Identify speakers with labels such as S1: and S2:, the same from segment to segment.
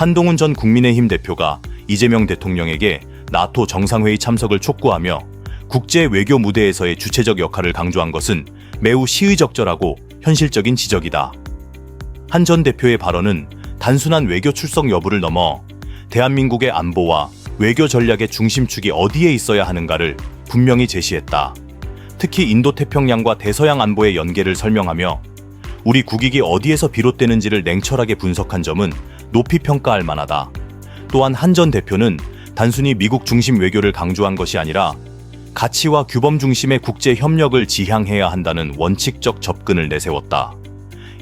S1: 한동훈 전 국민의힘 대표가 이재명 대통령에게 나토 정상회의 참석을 촉구하며 국제 외교 무대에서의 주체적 역할을 강조한 것은 매우 시의적절하고 현실적인 지적이다. 한 전 대표의 발언은 단순한 외교 출석 여부를 넘어 대한민국의 안보와 외교 전략의 중심축이 어디에 있어야 하는가를 분명히 제시했다. 특히 인도 태평양과 대서양 안보의 연계를 설명하며 우리 국익이 어디에서 비롯되는지를 냉철하게 분석한 점은 높이 평가할 만하다. 또한 한 전 대표는 단순히 미국 중심 외교를 강조한 것이 아니라 가치와 규범 중심의 국제 협력을 지향해야 한다는 원칙적 접근을 내세웠다.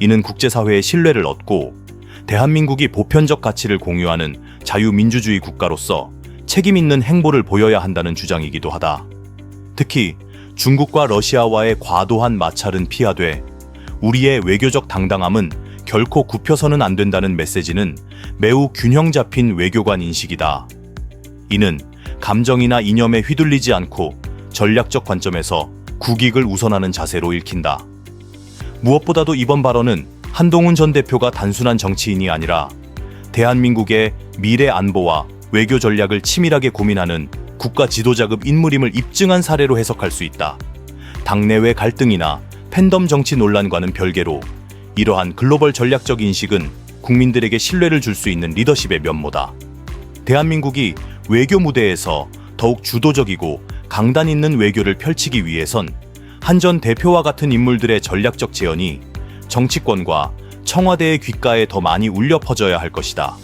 S1: 이는 국제사회의 신뢰를 얻고 대한민국이 보편적 가치를 공유하는 자유민주주의 국가로서 책임 있는 행보를 보여야 한다는 주장이기도 하다. 특히 중국과 러시아와의 과도한 마찰은 피하되 우리의 외교적 당당함은 결코 굽혀서는 안 된다는 메시지는 매우 균형 잡힌 외교관 인식이다. 이는 감정이나 이념에 휘둘리지 않고 전략적 관점에서 국익을 우선하는 자세로 읽힌다. 무엇보다도 이번 발언은 한동훈 전 대표가 단순한 정치인이 아니라 대한민국의 미래 안보와 외교 전략을 치밀하게 고민하는 국가 지도자급 인물임을 입증한 사례로 해석할 수 있다. 당내외 갈등이나 팬덤 정치 논란과는 별개로 이러한 글로벌 전략적 인식은 국민들에게 신뢰를 줄 수 있는 리더십의 면모다. 대한민국이 외교 무대에서 더욱 주도적이고 강단 있는 외교를 펼치기 위해선 한전 대표와 같은 인물들의 전략적 재현이 정치권과 청와대의 귓가에 더 많이 울려 퍼져야 할 것이다.